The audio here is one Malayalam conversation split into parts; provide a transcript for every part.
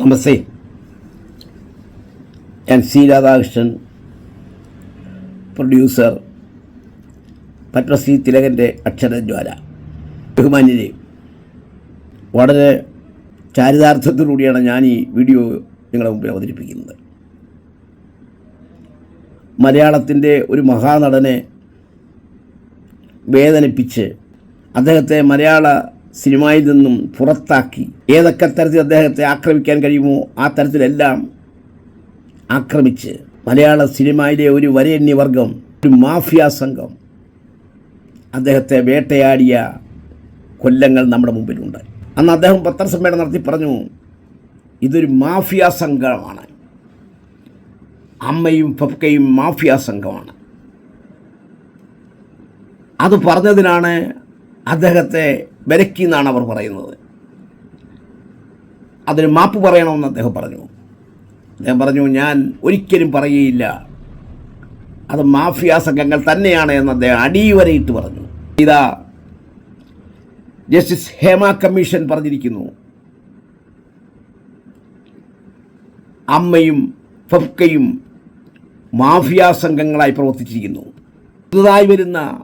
നമസ്തേ. ഞാൻ സി രാധാകൃഷ്ണൻ പ്രൊഡ്യൂസർ പത്മശ്രീ തിലകന്റെ അക്ഷരജ്വാല ബഹുമാന്യരെ. വളരെ ചാരിതാർത്ഥത്തോടുകൂടിയാണ് ഞാൻ ഈ വീഡിയോ നിങ്ങളുടെ മുമ്പിൽ അവതരിപ്പിക്കുന്നത്. മലയാളത്തിന്റെ ഒരു മഹാനടനെ വേദനിപ്പിച്ച് അദ്ദേഹത്തെ മലയാള സിനിമയിൽ നിന്നും പുറത്താക്കി. ഏതൊക്കെ തരത്തിൽ അദ്ദേഹത്തെ ആക്രമിക്കാൻ കഴിയുമോ ആ തരത്തിലെല്ലാം ആക്രമിച്ച് മലയാള സിനിമയിലെ ഒരു വരേണ്യവർഗം ഒരു മാഫിയ സംഘം അദ്ദേഹത്തെ വേട്ടയാടിയ കൊല്ലങ്ങൾ നമ്മുടെ മുമ്പിലുണ്ട്. അന്ന് അദ്ദേഹം പത്രസമ്മേളനം നടത്തി പറഞ്ഞു ഇതൊരു മാഫിയ സംഘമാണ്. അമ്മയും പപ്പയും മാഫിയ സംഘമാണ്. അത് പറഞ്ഞതിനാണ് അദ്ദേഹത്തെ വിലക്കി എന്നാണ് അവർ പറയുന്നത്. അതിന് മാപ്പ് പറയണമെന്ന് അദ്ദേഹം പറഞ്ഞു. അദ്ദേഹം പറഞ്ഞു ഞാൻ ഒരിക്കലും പറയുകയില്ല. അത് മാഫിയ സംഘങ്ങൾ തന്നെയാണ് എന്ന് അദ്ദേഹം അടിവരയിട്ട് പറഞ്ഞു. ഇതാ ജസ്റ്റിസ് ഹേമ കമ്മീഷൻ പറഞ്ഞിരിക്കുന്നു. അമ്മയും ഫഫ്കയും മാഫിയ സംഘങ്ങളായി പ്രവർത്തിച്ചിരിക്കുന്നു. പുതുതായി വരുന്ന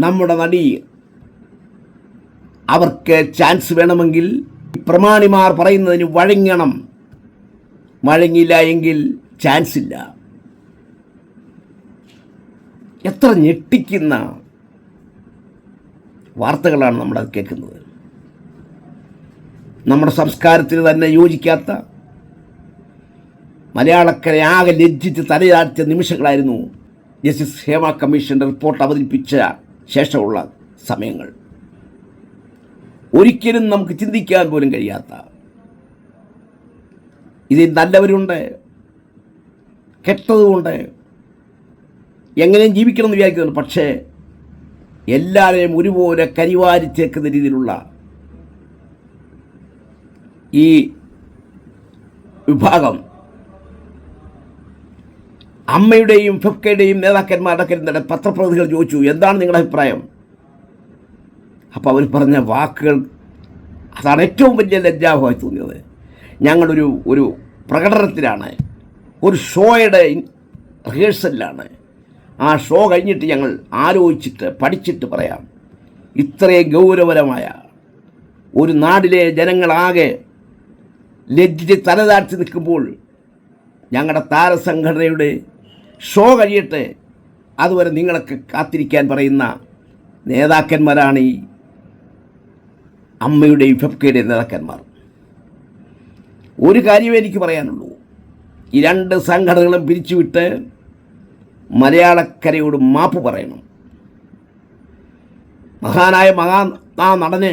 നമ്മുടെ നടി അവർക്ക് ചാൻസ് വേണമെങ്കിൽ പ്രമാണിമാർ പറയുന്നതിന് വഴങ്ങണം. വഴങ്ങില്ല എങ്കിൽ ചാൻസ് ഇല്ല. എത്ര ഞെട്ടിക്കുന്ന വാർത്തകളാണ് നമ്മളത് കേൾക്കുന്നത്. നമ്മുടെ സംസ്കാരത്തിന് തന്നെ യോജിക്കാത്ത മലയാളക്കരെ ആകെ ലജ്ജിച്ച് തലയാഴ്ച നിമിഷങ്ങളായിരുന്നു. ജസ്റ്റിസ് ഹേമ കമ്മീഷന്റെ റിപ്പോർട്ട് അവതരിപ്പിച്ച ശേഷമുള്ള സമയങ്ങൾ. ഒരിക്കലും നമുക്ക് ചിന്തിക്കാൻ പോലും കഴിയാത്ത. ഇതിൽ നല്ലവരുണ്ട് കെട്ടതുമുണ്ട് എങ്ങനെയും ജീവിക്കണമെന്ന് വിചാരിക്കുന്നുണ്ട്. പക്ഷേ എല്ലാവരെയും ഒരുപോലെ കരിവാരിച്ചേക്കുന്ന രീതിയിലുള്ള ഈ വിഭാഗം അമ്മയുടെയും ഫിഫ്കയുടെയും നേതാക്കന്മാരുടെ കരുന്നട പത്രപ്രതികൾ ചോദിച്ചു എന്താണ് നിങ്ങളുടെ അഭിപ്രായം? അപ്പോൾ അവർ പറഞ്ഞ വാക്കുകൾ അതാണ് ഏറ്റവും വലിയ ലജ്ജാഭമായി തോന്നിയത്. ഞങ്ങളൊരു ഒരു പ്രകടനത്തിലാണ് ഒരു ഷോയുടെ റിഹേഴ്സലിലാണ്. ആ ഷോ കഴിഞ്ഞിട്ട് ഞങ്ങൾ ആലോചിച്ചിട്ട് പഠിച്ചിട്ട് പറയാം ഇത്രയും ഗൗരവപരമായ ഒരു നാടിലെ ജനങ്ങളാകെ ലജ്ജിച്ച് തലതാഴ്ത്തി നിൽക്കുമ്പോൾ ഞങ്ങളുടെ താരസംഘടനയുടെ ഷോ കഴിയട്ടെ അതുവരെ നിങ്ങളൊക്കെ കാത്തിരിക്കാൻ പറയുന്ന നേതാക്കന്മാരാണ് ഈ അമ്മയുടെയും ഫെഫ്കയുടെയും നേതാക്കന്മാർ ഒരു കാര്യമേ എനിക്ക് പറയാനുള്ളൂ. ഈ രണ്ട് സംഘടനകളും പിരിച്ചുവിട്ട് മലയാളക്കരയോട് മാപ്പ് പറയണം. മഹാനായ മഹാ ആ നടന്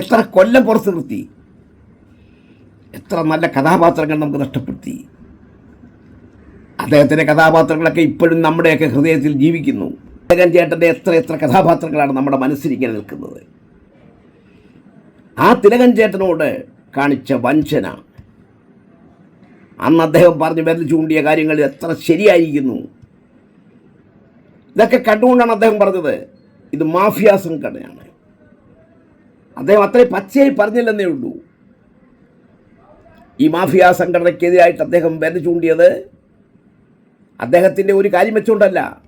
എത്ര കൊല്ലം പുറത്ത് നിർത്തി. എത്ര നല്ല കഥാപാത്രങ്ങൾ നമുക്ക് നഷ്ടപ്പെടുത്തി. അദ്ദേഹത്തിന്റെ കഥാപാത്രങ്ങളൊക്കെ ഇപ്പോഴും നമ്മുടെയൊക്കെ ഹൃദയത്തിൽ ജീവിക്കുന്നു. തിലകൻ ചേട്ടന്റെ എത്ര എത്ര കഥാപാത്രങ്ങളാണ് നമ്മുടെ മനസ്സിലിങ്ങനെ നിൽക്കുന്നത്? ആ തിലകൻ ചേട്ടനോട് കാണിച്ച വഞ്ചന. അന്ന് അദ്ദേഹം പറഞ്ഞ് വിരൽ ചൂണ്ടിയ കാര്യങ്ങൾ എത്ര ശരിയായിരിക്കുന്നു? ഇതൊക്കെ കണ്ടുകൊണ്ടാണ് അദ്ദേഹം പറഞ്ഞത് ഇത് മാഫിയ സംഘടനയാണ്. അദ്ദേഹം അത്രയും പച്ചയായി പറഞ്ഞില്ലെന്നേ ഉള്ളൂ. ഈ മാഫിയ സംഘടനയ്ക്കെതിരായിട്ട് അദ്ദേഹം വിരൽ ചൂണ്ടിയത് അദ്ദേഹത്തിന്റെ ഒരു കാര്യം വെച്ചുകൊണ്ടല്ല.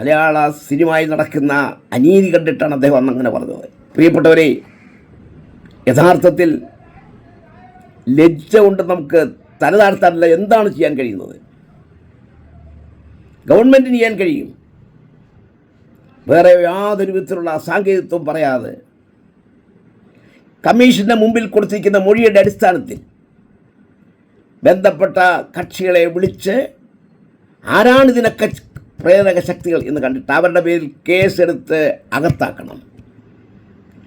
മലയാള സിനിമയിൽ നടക്കുന്ന അനീതി കണ്ടിട്ടാണ് അദ്ദേഹം അന്ന് അങ്ങനെ പറഞ്ഞത്. പ്രിയപ്പെട്ടവരെ യഥാർത്ഥത്തിൽ ലജ്ജ കൊണ്ട് നമുക്ക് തലതാഴ്ത്താനല്ല എന്താണ് ചെയ്യാൻ കഴിയുന്നത്. ഗവൺമെന്റിന് ചെയ്യാൻ കഴിയും. വേറെ യാതൊരു വിധത്തിലുള്ള സാങ്കേതികത്വം പറയാതെ കമ്മീഷന്റെ മുമ്പിൽ കൊടുത്തിരിക്കുന്ന മൊഴിയുടെ അടിസ്ഥാനത്തിൽ ബന്ധപ്പെട്ട കക്ഷികളെ വിളിച്ച് ആരാണിതിനൊക്കെ പ്രേരക ശക്തികൾ എന്ന് കണ്ടിട്ട് അവരുടെ പേരിൽ കേസെടുത്ത് അകത്താക്കണം.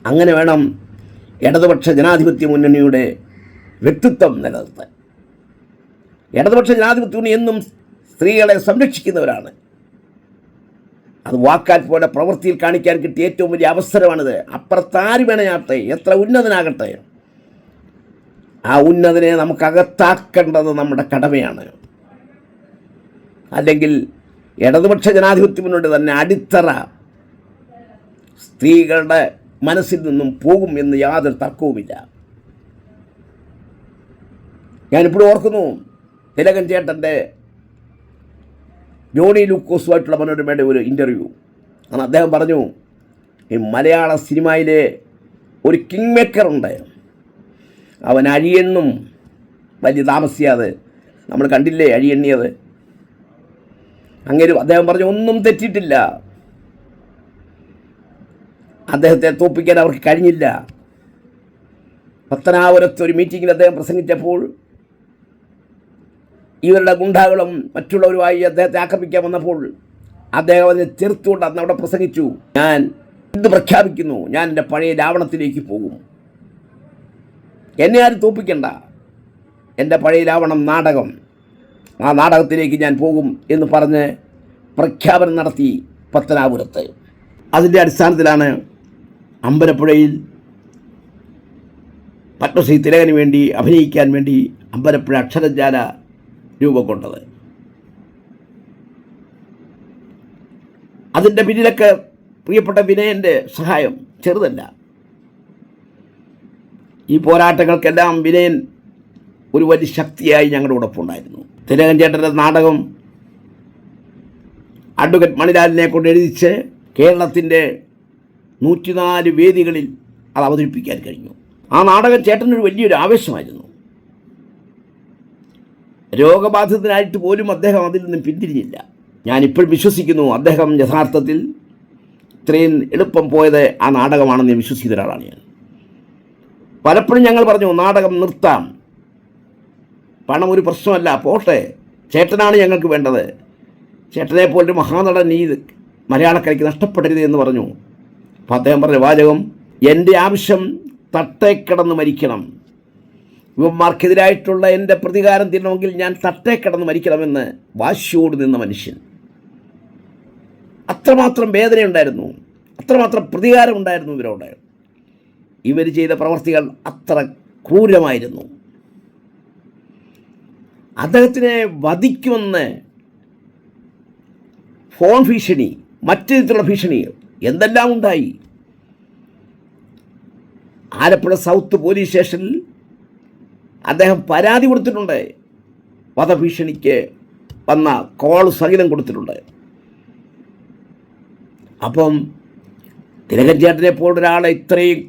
അങ്ങനെ വേണം ഇടതുപക്ഷ ജനാധിപത്യ മുന്നണിയുടെ വ്യക്തിത്വം നിലനിർത്താൻ. ഇടതുപക്ഷ ജനാധിപത്യ മുന്നണി എന്നും സ്ത്രീകളെ സംരക്ഷിക്കുന്നവരാണ്. അത് വാക്കാൽ പോലെ പ്രവൃത്തിയിൽ കാണിക്കാൻ കിട്ടിയ ഏറ്റവും വലിയ അവസരമാണിത്. അപ്പുറത്താര് വേണയാട്ടെ എത്ര ഉന്നതനാകട്ടെ ആ ഉന്നതനെ നമുക്കകത്താക്കേണ്ടത് നമ്മുടെ കടമയാണ്. അല്ലെങ്കിൽ ഇടതുപക്ഷ ജനാധിപത്യ മുന്നോട്ട് തന്നെ അടിത്തറ സ്ത്രീകളുടെ മനസ്സിൽ നിന്നും പോകും എന്ന് യാതൊരു തർക്കവുമില്ല. ഞാനിപ്പോഴും ഓർക്കുന്നു തിലകൻ ചേട്ടന്റെ ജോണി ലൂക്കോസുമായിട്ടുള്ള മനോരമയുടെ ഒരു ഇന്റർവ്യൂ. ആണ് അദ്ദേഹം പറഞ്ഞു ഈ മലയാള സിനിമയിലെ ഒരു കിങ് മേക്കർ ഉണ്ട് അവൻ അഴിയെന്നും വലിയ താമസിയാതെ നമ്മൾ കണ്ടില്ലേ അഴിയെണ്ണിയത്? അങ്ങനെ അദ്ദേഹം പറഞ്ഞു ഒന്നും തെറ്റിയിട്ടില്ല. അദ്ദേഹത്തെ തോപ്പിക്കാൻ അവർക്ക് കഴിഞ്ഞില്ല. പത്തനാപുരത്ത് ഒരു മീറ്റിങ്ങിൽ അദ്ദേഹം പ്രസംഗിച്ചപ്പോൾ ഇവരുടെ ഗുണ്ടാകളും മറ്റുള്ളവരുമായി അദ്ദേഹത്തെ ആക്രമിക്കാൻ വന്നപ്പോൾ അദ്ദേഹം അതിനെ ചെറുത്തുകൊണ്ട് അന്ന് അവിടെ പ്രസംഗിച്ചു. ഞാൻ ഇത് പ്രഖ്യാപിക്കുന്നു? ഞാൻ എന്റെ പഴയ രാവണത്തിലേക്ക് പോകും. എന്നെ ആരും തോപ്പിക്കണ്ട എന്റെ പഴയ രാവണം നാടകം. ആ നാടകത്തിലേക്ക് ഞാൻ പോകും എന്ന് പറഞ്ഞ് പ്രഖ്യാപനം നടത്തി പത്തനാപുരത്ത്. അതിന്റെ അടിസ്ഥാനത്തിലാണ് അമ്പലപ്പുഴയിൽ പത്മശ്രീ തിലകന് വേണ്ടി അഭിനയിക്കാൻ വേണ്ടി അമ്പലപ്പുഴ അക്ഷരജാല രൂപം കൊണ്ടത്. അതിന്റെ പിന്നിലൊക്കെ പ്രിയപ്പെട്ട വിനയന്റെ സഹായം ചെറുതല്ല. ഈ പോരാട്ടങ്ങൾക്കെല്ലാം വിനയൻ ഒരു വലിയ ശക്തിയായി ഞങ്ങളുടെ ഉടപ്പുണ്ടായിരുന്നു തിലകൻ ചേട്ടന്റെ നാടകം അഡ്വക്കേറ്റ് മണിലാലിനെ കൊണ്ട് എഴുതിച്ച് കേരളത്തിന്റെ നൂറ്റിനാല് വേദികളിൽ അത് അവതരിപ്പിക്കാൻ കഴിഞ്ഞു. ആ നാടകം ചേട്ടനൊരു വലിയൊരു ആവേശമായിരുന്നു. രോഗബാധിതനായിട്ട് പോലും അദ്ദേഹം അതിൽ നിന്നും പിന്തിരിഞ്ഞില്ല. ഞാനിപ്പോഴും വിശ്വസിക്കുന്നു അദ്ദേഹം യഥാർത്ഥത്തിൽ ഇത്രയും എളുപ്പം പോയത് ആ നാടകമാണെന്ന് ഞാൻ വിശ്വസിക്കുന്ന ഒരാളാണ് ഞാൻ. പലപ്പോഴും ഞങ്ങൾ പറഞ്ഞു നാടകം നിർത്താം. പണം ഒരു പ്രശ്നമല്ല പോട്ടെ. ചേട്ടനാണ് ഞങ്ങൾക്ക് വേണ്ടത്. ചേട്ടനെ പോലൊരു മഹാനടൻ ഈ മലയാളക്കരയ്ക്ക് നഷ്ടപ്പെടരുത് എന്ന് പറഞ്ഞു. അപ്പോൾ അദ്ദേഹം പറഞ്ഞ വാചകം എന്റെ ആവശ്യം തട്ടേ കിടന്ന് മരിക്കണം. ഇവന്മാർക്കെതിരായിട്ടുള്ള എന്റെ പ്രതികാരം തീരണമെങ്കിൽ ഞാൻ തട്ടേ കിടന്ന് മരിക്കണമെന്ന് വാശിയോട് നിന്ന മനുഷ്യൻ. അത്രമാത്രം വേദനയുണ്ടായിരുന്നു. അത്രമാത്രം പ്രതികാരം ഉണ്ടായിരുന്നു ഇവരോട്. ഇവർ ചെയ്ത പ്രവർത്തികൾ അത്ര ക്രൂരമായിരുന്നു. അദ്ദേഹത്തിനെ വധിക്കുമെന്ന് ഫോൺ ഭീഷണി മറ്റു വിധത്തിലുള്ള ഭീഷണികൾ എന്തെല്ലാം ഉണ്ടായി? ആലപ്പുഴ സൗത്ത് പോലീസ് സ്റ്റേഷനിൽ അദ്ദേഹം പരാതി കൊടുത്തിട്ടുണ്ട്. വധഭീഷണിക്ക് വന്ന കോൾ സഹിതം കൊടുത്തിട്ടുണ്ട്. അപ്പം തിലകൻ ചേട്ടനെ പോലൊരാളെ ഇത്രയും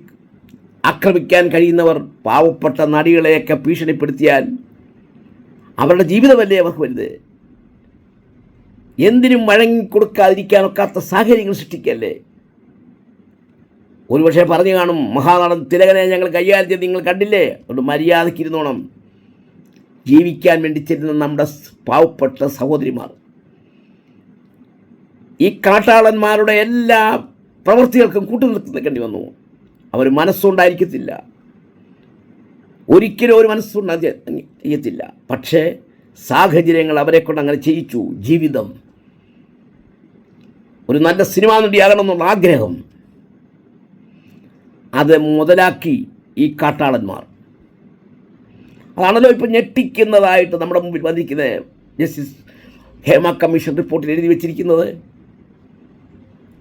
ആക്രമിക്കാൻ കഴിയുന്നവർ പാവപ്പെട്ട നടികളെയൊക്കെ ഭീഷണിപ്പെടുത്തിയാൽ അവരുടെ ജീവിതമല്ലേ അവർക്ക് വലുത്? എന്തിനും വഴങ്ങിക്കൊടുക്കാതിരിക്കാനൊക്കാത്ത സാഹചര്യങ്ങൾ സൃഷ്ടിക്കല്ലേ? ഒരുപക്ഷെ പറഞ്ഞു കാണും മഹാനടൻ തിലകനെ ഞങ്ങൾ കൈകാര്യം നിങ്ങൾ കണ്ടില്ലേ? അതുകൊണ്ട് മര്യാദയ്ക്ക് ഇരുന്നോണം. ജീവിക്കാൻ വേണ്ടി ചെല്ലുന്ന നമ്മുടെ പാവപ്പെട്ട സഹോദരിമാർ. ഈ കാട്ടാളന്മാരുടെ എല്ലാ പ്രവൃത്തികൾക്കും കൂട്ടുനിർത്തി നിൽക്കേണ്ടി വന്നു. അവർ മനസ്സുണ്ടായിരിക്കത്തില്ല ഒരിക്കലും ഒരു മനസ്സുണ്ടാകത്തില്ല പക്ഷേ സാഹചര്യങ്ങൾ അവരെ കൊണ്ട് അങ്ങനെ ചെയ്യിച്ചു. ജീവിതം. ഒരു നല്ല സിനിമാ നടിയാകണം എന്നുള്ള ആഗ്രഹം. അത് മുതലാക്കി ഈ കാട്ടാളന്മാർ. അതാണല്ലോ ഇപ്പം ഞെട്ടിക്കുന്നതായിട്ട് നമ്മുടെ മുമ്പിൽ വന്നിരിക്കുന്നത് ജസ്റ്റിസ് ഹേമ കമ്മീഷൻ റിപ്പോർട്ടിൽ എഴുതി വെച്ചിരിക്കുന്നത്.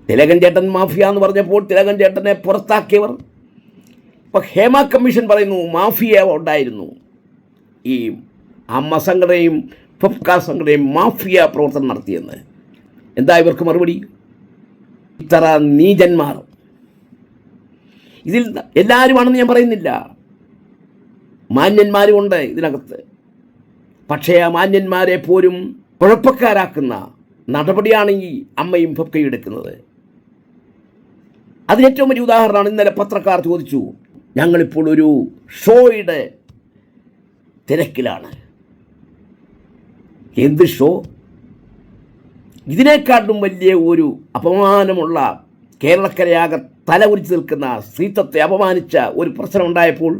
തിലകൻ ചേട്ടൻ മാഫിയ എന്ന് പറഞ്ഞപ്പോൾ തിലകൻ ചേട്ടനെ പുറത്താക്കിയവർ ഇപ്പം ഹേമ കമ്മീഷൻ പറയുന്നു മാഫിയ ഉണ്ടായിരുന്നു. ഈ അമ്മ സംഘടനയും ഫെഫ്ക സംഘടനയും മാഫിയ പ്രവർത്തനം നടത്തിയെന്ന്. എന്താ ഇവർക്ക് മറുപടി? ഇത്ര നീചന്മാർ. ഇതിൽ എല്ലാവരുമാണെന്ന് ഞാൻ പറയുന്നില്ല. മാന്യന്മാരുമുണ്ട് ഇതിനകത്ത്. പക്ഷേ ആ മാന്യന്മാരെ പോലും കുഴപ്പക്കാരാക്കുന്ന നടപടിയാണ് ഈ അമ്മയും ഫെഫ്കയും എടുക്കുന്നത്. അതിനേറ്റവും വലിയ ഉദാഹരണമാണ് ഇന്നലെ പത്രക്കാർ ചോദിച്ചു ഞങ്ങളിപ്പോൾ ഒരു ഷോയുടെ തിരക്കിലാണ്. എന്ത് ഷോ? ഇതിനേക്കാട്ടും വലിയ ഒരു അപമാനമുള്ള കേരളക്കരയാകെ തല ഉരിച്ചു നിൽക്കുന്ന സ്ത്രീത്വത്തെ അപമാനിച്ച ഒരു പ്രശ്നം ഉണ്ടായപ്പോൾ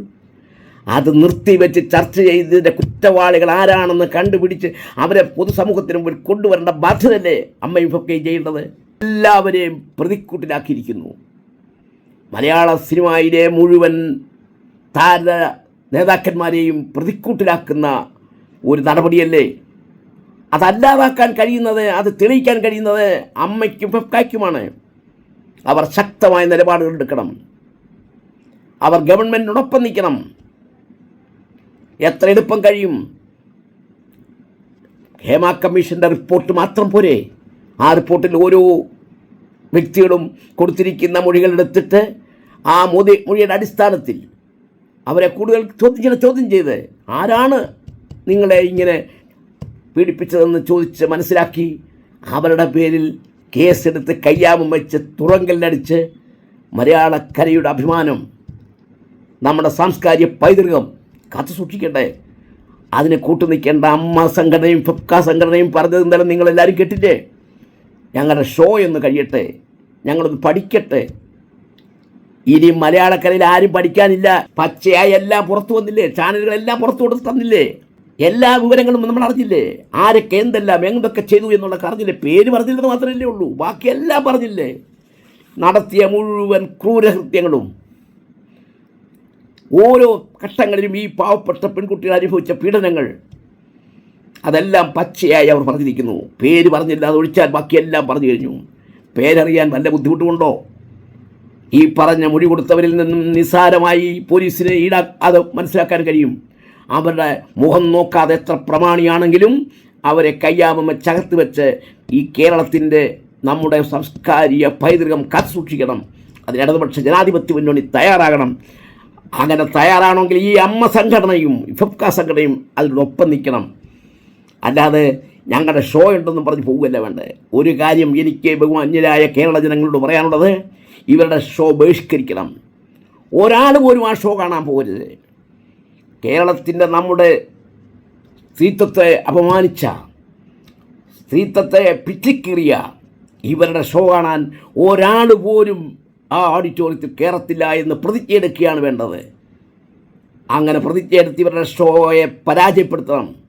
അത് നിർത്തിവെച്ച് ചർച്ച ചെയ്തതിന്റെ കുറ്റവാളികൾ ആരാണെന്ന് കണ്ടുപിടിച്ച് അവരെ പൊതുസമൂഹത്തിന് മുമ്പിൽ കൊണ്ടുവരേണ്ട ബാധ്യതയല്ലേ അമ്മയും ഒക്കെ ചെയ്യേണ്ടത് എല്ലാവരെയും പ്രതിക്കൂട്ടിലാക്കിയിരിക്കുന്നു. മലയാള സിനിമയിലെ മുഴുവൻ താര നേതാക്കന്മാരെയും പ്രതിക്കൂട്ടിലാക്കുന്ന ഒരു നടപടിയല്ലേ? അതല്ലാതാക്കാൻ കഴിയുന്നത് അത് തെളിയിക്കാൻ കഴിയുന്നത് അമ്മയ്ക്കും പെപ്കായ്ക്കുമാണ് അവർ ശക്തമായ നിലപാടുകൾ എടുക്കണം. അവർ ഗവൺമെന്റിനോടൊപ്പം നിൽക്കണം. എത്ര എളുപ്പം കഴിയും? ഹേമ കമ്മീഷന്റെ റിപ്പോർട്ട് മാത്രം പോരെ. ആ റിപ്പോർട്ടിൽ ഓരോ വ്യക്തികളും കൊടുത്തിരിക്കുന്ന മൊഴികൾ എടുത്തിട്ട് ആ മോദി മൊഴിയുടെ അടിസ്ഥാനത്തിൽ അവരെ കൂടുതൽ ചോദ്യം ചോദ്യം ചെയ്ത് ആരാണ് നിങ്ങളെ ഇങ്ങനെ പീഡിപ്പിച്ചതെന്ന് ചോദിച്ച് മനസ്സിലാക്കി? അവരുടെ പേരിൽ കേസെടുത്ത് കയ്യാമം വെച്ച് തുറങ്കലിനടിച്ച് മലയാളക്കരയുടെ അഭിമാനം നമ്മുടെ സാംസ്കാരിക പൈതൃകം കാത്തു സൂക്ഷിക്കണ്ടേ അതിനെ കൂട്ടുനിൽക്കേണ്ട അമ്മ സംഘടനയും ഫിഫ്ക സംഘടനയും പറഞ്ഞത് എന്തായാലും നിങ്ങളെല്ലാവരും കേട്ടില്ലേ? ഞങ്ങളുടെ ഷോ എന്ന് കഴിയട്ടെ ഞങ്ങളൊന്ന് പഠിക്കട്ടെ ഇനി മലയാളക്കരയിൽ ആരും പഠിക്കാനില്ല. പച്ചയായി എല്ലാം പുറത്തു വന്നില്ലേ? ചാനലുകളെല്ലാം പുറത്തു കൊടുത്ത് തന്നില്ലേ? എല്ലാ വിവരങ്ങളും നമ്മൾ അറിഞ്ഞില്ലേ? ആരൊക്കെ എന്തെല്ലാം എന്തൊക്കെ ചെയ്തു എന്നുള്ള അറിഞ്ഞില്ലേ? പേര് പറഞ്ഞില്ലെന്ന് മാത്രമല്ലേ ഉള്ളൂ. ബാക്കി എല്ലാം പറഞ്ഞില്ലേ? നടത്തിയ മുഴുവൻ ക്രൂരകൃത്യങ്ങളും. ഓരോ ഘട്ടങ്ങളിലും ഈ പാവപ്പെട്ട പെൺകുട്ടികൾ അനുഭവിച്ച പീഡനങ്ങൾ. അതെല്ലാം പച്ചയായി അവർ പറഞ്ഞിരിക്കുന്നു. പേര് പറഞ്ഞില്ല അത് ഒഴിച്ചാൽ ബാക്കിയെല്ലാം പറഞ്ഞു കഴിഞ്ഞു. പേരറിയാൻ നല്ല ബുദ്ധിമുട്ടുമുണ്ടോ? ഈ പറഞ്ഞ മൊഴി കൊടുത്തവരിൽ നിന്നും നിസ്സാരമായി പോലീസിനെ ഈടാ അത് മനസ്സിലാക്കാൻ കഴിയും. അവരുടെ മുഖം നോക്കാതെ എത്ര പ്രമാണിയാണെങ്കിലും അവരെ കയ്യാമ ചകത്ത് വെച്ച് ഈ കേരളത്തിന്റെ നമ്മുടെ സംസ്കാരിക പൈതൃകം കാത്തു സൂക്ഷിക്കണം അതിന് ഇടതുപക്ഷ ജനാധിപത്യ മുന്നണി തയ്യാറാകണം. അങ്ങനെ തയ്യാറാണെങ്കിൽ ഈ അമ്മ സംഘടനയും ഫിഫ്ക സംഘടനയും അതിനൊപ്പം നിൽക്കണം. അല്ലാതെ ഞങ്ങളുടെ ഷോ ഉണ്ടെന്നും പറഞ്ഞ് പോവുകയല്ല വേണ്ടത്. ഒരു കാര്യം എനിക്ക് ബഹുമാന്യരായ കേരള ജനങ്ങളോട് പറയാനുള്ളത് ഇവരുടെ ഷോ ബഹിഷ്കരിക്കണം. ഒരാൾ പോലും ആ ഷോ കാണാൻ പോകരുത്. കേരളത്തിന്റെ നമ്മുടെ സ്ത്രീത്വത്തെ അപമാനിച്ച സ്ത്രീത്വത്തെ പിറ്റിക്കീറിയ ഇവരുടെ ഷോ കാണാൻ ഒരാൾ പോലും ആ ഓഡിറ്റോറിയത്തിൽ കയറത്തില്ല എന്ന് പ്രതിജ്ഞയെടുക്കുകയാണ് വേണ്ടത്. അങ്ങനെ പ്രതിജ്ഞയെടുത്ത് ഇവരുടെ ഷോയെ പരാജയപ്പെടുത്തണം.